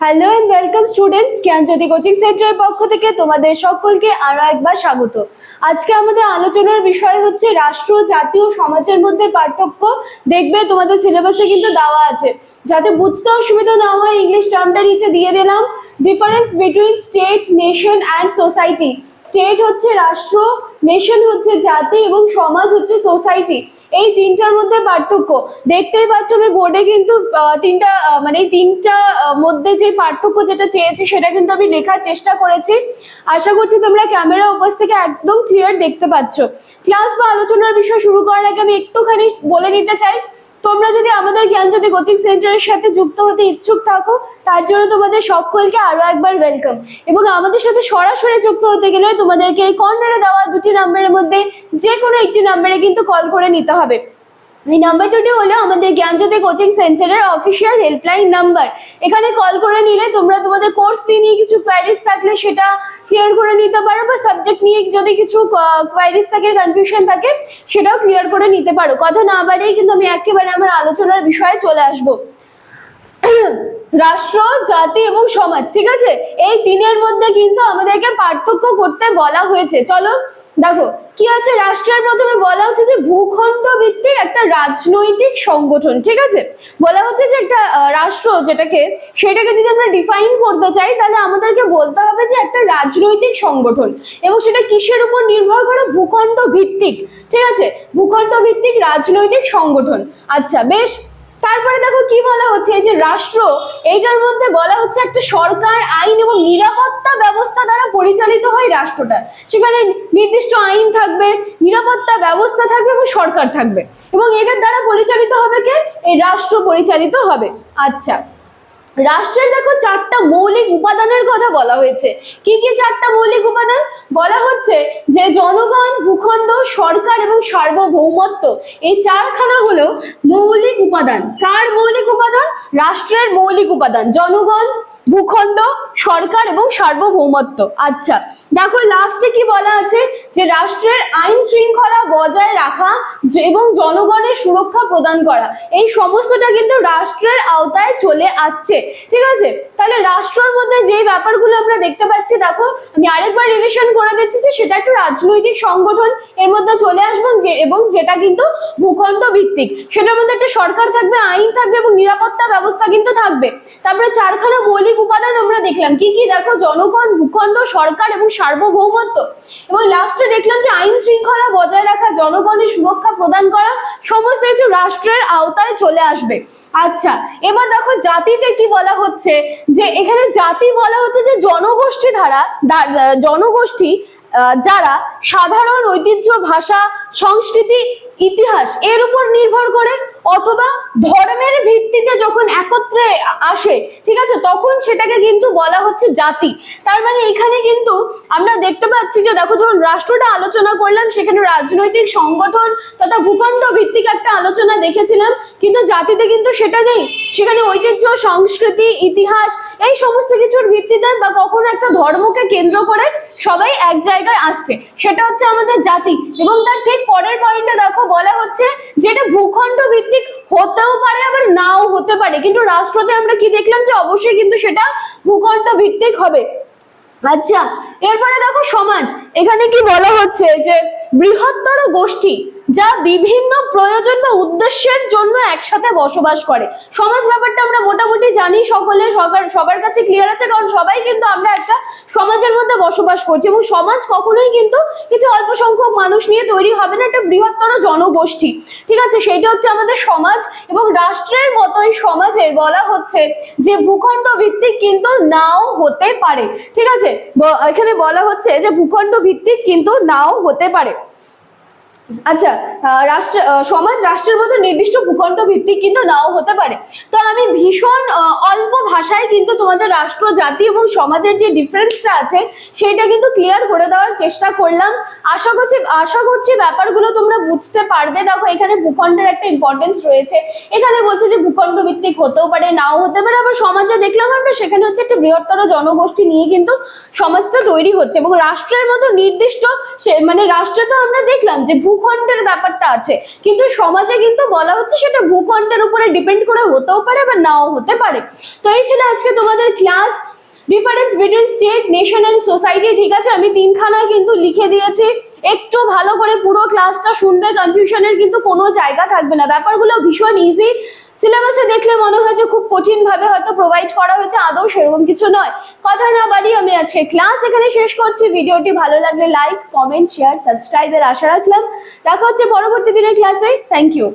Hello and welcome students Gyanjyoti coaching সেন্টারের পক্ষ থেকে তোমাদের সকলকে আরও একবার স্বাগত। আজকে আমাদের আলোচনার বিষয় হচ্ছে রাষ্ট্র জাতীয় সমাজের মধ্যে পার্থক্য। দেখবে তোমাদের সিলেবাসে কিন্তু দেওয়া আছে। যাতে বুঝতে অসুবিধা না হয় ইংলিশ টার্মটা নিচে দিয়ে দিলাম। Difference between state nation and society state হচ্ছে রাষ্ট্র নেশন হচ্ছে জাতি এবং সমাজ হচ্ছে সোসাইটি এই তিনটার মধ্যে পার্থক্য। দেখতেই পাচ্ছ আমি বোর্ডে কিন্তু তিনটা মানে তিনটা মধ্যে যে পার্থক্য যেটা চেয়েছি সেটা কিন্তু আমি লেখার চেষ্টা করেছি। আশা করছি তোমরা ক্যামেরা উপর থেকে একদম ক্লিয়ার দেখতে পাচ্ছ। ক্লাস বা আলোচনার বিষয় শুরু করার আগে আমি একটুখানি বলে নিতে চাই। তোমরা যদি আমাদের জ্ঞান জ্ঞানজ্যোতি কোচিং সেন্টারের সাথে যুক্ত হতে ইচ্ছুক থাকো, তার জন্য তোমাদের সকলকে আরও একবার ওয়েলকাম এবং আমাদের সাথে সরাসরি যুক্ত হতে গেলে তোমাদেরকে এই কর্নারে দেওয়া দুটি নাম্বারের মধ্যে যে কোনো একটি নাম্বারে কিন্তু কল করে নিতে হবে। এই নাম্বার দুটি হলো আমাদের জ্ঞানজ্যোতি কোচিং সেন্টারের অফিসিয়াল হেল্পলাইন নাম্বার এখানে কল করে নিলে তোমরা তোমাদের কোর্স ফি নিয়ে কিছু কোয়ারিজ থাকলে সেটা ক্লিয়ার করে নিতে পারো বা সাবজেক্ট নিয়ে যদি কিছু কোয়ারিজ থাকে কনফিউশন থাকে, সেটাও ক্লিয়ার করে নিতে পারো। কথা না বাড়িয়ে কিন্তু আমি একেবারে আমার আলোচনার বিষয়ে চলে আসব। রাষ্ট্র, জাতি এবং সমাজ, ঠিক আছে? এই তিনের মধ্যে কিন্তু আমাদেরকে পার্থক্য করতে বলা হয়েছে। চলো, দেখো রাষ্ট্রের প্রথমে বলা হচ্ছে যে ভূখণ্ড ভিত্তিক একটা রাজনৈতিক সংগঠন, ঠিক আছে? বলা হচ্ছে যে একটা রাষ্ট্র যেটাকে, সেটাকে যদি আমরা ডিফাইন করতে চাই, তাহলে আমাদেরকে বলতে হবে যে একটা রাজনৈতিক সংগঠন এবং সেটা কিসের উপর নির্ভর করে? ভূখণ্ড ভিত্তিক, ঠিক আছে? ভূখণ্ড ভিত্তিক রাজনৈতিক সংগঠন। আচ্ছা বেশ। তারপরে দেখো কি বলা হচ্ছে? যে রাষ্ট্র, এইটার মধ্যে বলা হচ্ছে একটা সরকার, আইন এবং নিরাপত্তা ব্যবস্থা দ্বারা পরিচালিত হয় রাষ্ট্রটা। সেখানে নির্দিষ্ট আইন থাকবে ব্যবস্থা থাকবে এবং সরকার থাকবে। এবং এদের দ্বারা পরিচালিত হবে কে? এই রাষ্ট্র পরিচালিত হবে। আচ্ছা রাষ্ট্রের দেখো চারটা মৌলিক উপাদানের কথা বলা হয়েছে। কি কি চারটা মৌলিক উপাদান? বলা হচ্ছে যে জনগণ, ভূখণ্ড, সরকার এবং সার্বভৌমত্ব, এই চারখানা হলো মৌলিক উপাদান। কার মৌলিক উপাদান? রাষ্ট্রের মৌলিক উপাদান। জনগণ, ভূখণ্ড, সরকার এবং সার্বভৌমত্ব। আচ্ছা দেখো লাস্টে কি বলা আছে? যে রাষ্ট্রের আইন শৃঙ্খলা বজায় রাখা এবং জনগণের সুরক্ষা প্রদান করা, এই সমস্তটা কিন্তু রাষ্ট্রের আওতায় চলে আসছে। ঠিক আছে? তাহলে রাষ্ট্রের মধ্যে যে ব্যাপারগুলো আমরা দেখতে পাচ্ছি, দেখো, আমি আরেকবার রিভিশন করে দিচ্ছি যে সেটা একটা রাজনৈতিক সংগঠন এর মধ্যে চলে আসব এবং যেটা কিন্তু ভূখণ্ড ভিত্তিক। সেটার মধ্যে একটা সরকার থাকবে, আইন থাকবে এবং নিরাপত্তা ব্যবস্থা কিন্তু থাকবে। তারপরে চারখানা মৌলিক উপাদান আমরা দেখলাম। কি কি? দেখো, জনগণ, ভূখণ্ড, সরকার এবং সার্বভৌমত্ব। এবং লাস্টে দেখলাম যে আইন শৃঙ্খলা বজায় রাখা, জনগণের সুরক্ষা প্রদান করা, সমস্ত কিছু রাষ্ট্রের আওতায় চলে আসবে। আচ্ছা এবার দেখো জাতিতে কি বলা হচ্ছে? যে এখানে জাতি বলা হচ্ছে যে জনগোষ্ঠী ধারা জনগোষ্ঠী যারা সাধারণ ঐতিহ্য, ভাষা, সংস্কৃতি, ইতিহাস এর উপর নির্ভর করে অথবা ধর্মের ভিত্তিতে যখন একত্রে আসে, ঠিক আছে, তখন সেটাকে কিন্তু বলা হচ্ছে জাতি। তার মানে এখানে কিন্তু আমরা দেখতে পাচ্ছি যে, দেখো যখন রাষ্ট্রটা আলোচনা করলাম, সেখানে রাজনৈতিক সংগঠন তথা ভূখণ্ড ভিত্তিক একটা আলোচনা দেখেছিলাম, কিন্তু জাতিতে কিন্তু সেটা নেই। সেখানে ঐতিহ্য, সংস্কৃতি, ইতিহাস এই সমস্ত কিছুর ভিত্তিতে বা কখনো একটা ধর্মকে কেন্দ্র করে সবাই এক জায়গায় আসছে। সেটা হচ্ছে আমাদের জাতি এবং তার ঠিক পরের পয়েন্টে দেখো বলা হচ্ছে যেটা ভূখণ্ড ভিত্তিক হতেও পারে, আবার নাও হতে পারে। কিন্তু রাষ্ট্রতে আমরা কি দেখলাম যে অবশ্যই কিন্তু সেটা ভূখণ্ড ভিত্তিক হবে। আচ্ছা এরপরে দেখো সমাজ। এখানে কি বলা হচ্ছে যে বৃহত্তর গোষ্ঠী যা বিভিন্ন প্রয়োজন বা উদ্দেশ্যের জন্য একসাথে বসবাস করে। সমাজ ব্যাপারটা আমরা মোটামুটি জানি সকলে, সবার সবার কাছে ক্লিয়ার আছে, কারণ সবাই কিন্তু আমরা একটা সমাজের মধ্যে বসবাস করছি এবং সমাজ কখনোই কিন্তু কিছু অল্প সংখ্যক মানুষ নিয়ে তৈরি হবে না একটা বৃহত্তর জনগোষ্ঠী। ঠিক আছে? সেটা হচ্ছে আমাদের সমাজ এবং রাষ্ট্রের মতোই সমাজের বলা হচ্ছে যে ভূখণ্ড ভিত্তিক কিন্তু নাও হতে পারে। ঠিক আছে? এখানে বলা হচ্ছে যে ভূখণ্ড ভিত্তিক কিন্তু নাও হতে পারে। আচ্ছা রাষ্ট্র সমাজ রাষ্ট্রের মতো নির্দিষ্ট ভূখণ্ড ভিত্তিক কিন্তু নাও হতে পারে। তো আমি ভীষণ অল্প ভাষায় কিন্তু তোমাদের রাষ্ট্র, জাতি এবং সমাজের যে ডিফারেন্সটা আছে সেটা কিন্তু ক্লিয়ার করে দেওয়ার চেষ্টা করলাম। আশা করছি আশা করছি ব্যাপারগুলো তোমরা বুঝতে পারবে। দেখো, এখানে ভূখণ্ডের একটা ইম্পর্টেন্স রয়েছে। এখানে বলছে যে ভূখণ্ড ভিত্তিক হতেও পারে, নাও হতে পারে। আবার সমাজে দেখলাম আমরা, সেখানে হচ্ছে একটা বৃহত্তর জনগোষ্ঠী নিয়ে কিন্তু সমাজটা তৈরি হচ্ছে এবং রাষ্ট্রের মতো নির্দিষ্ট সে মানে রাষ্ট্রে তো আমরা দেখলাম যে ভূখণ্ডের ব্যাপারটা আছে। কিন্তু সমাজে কিন্তু বলা হচ্ছে সেটা ভূখণ্ডের উপরে ডিপেন্ড করে হতেও পারে বা নাও হতে পারে। তো এই ছিল আজকে তোমাদের class difference between state nation and society ঠিক আছে? আমি তিনখানায় কিন্তু লিখে দিয়েছি। একটু ভালো করে পুরো ক্লাসটা শুনবে কনফিউশনের কিন্তু কোনো জায়গা থাকবে না। ব্যাপারগুলো ভীষণ ইজি সিলেবাসে দেখলে মনে হয় যে খুব কঠিন ভাবে হয়তো প্রোভাইড করা হয়েছে, আদৌ সেরকম কিছু নয়। কথা না বাড়ি আমি আজকে ক্লাস এখানে শেষ করছি। ভিডিওটি ভালো লাগলে লাইক কমেন্ট শেয়ার সাবস্ক্রাইবের আশা রাখলাম। দেখা হচ্ছে পরবর্তী দিনের ক্লাসে থ্যাংক ইউ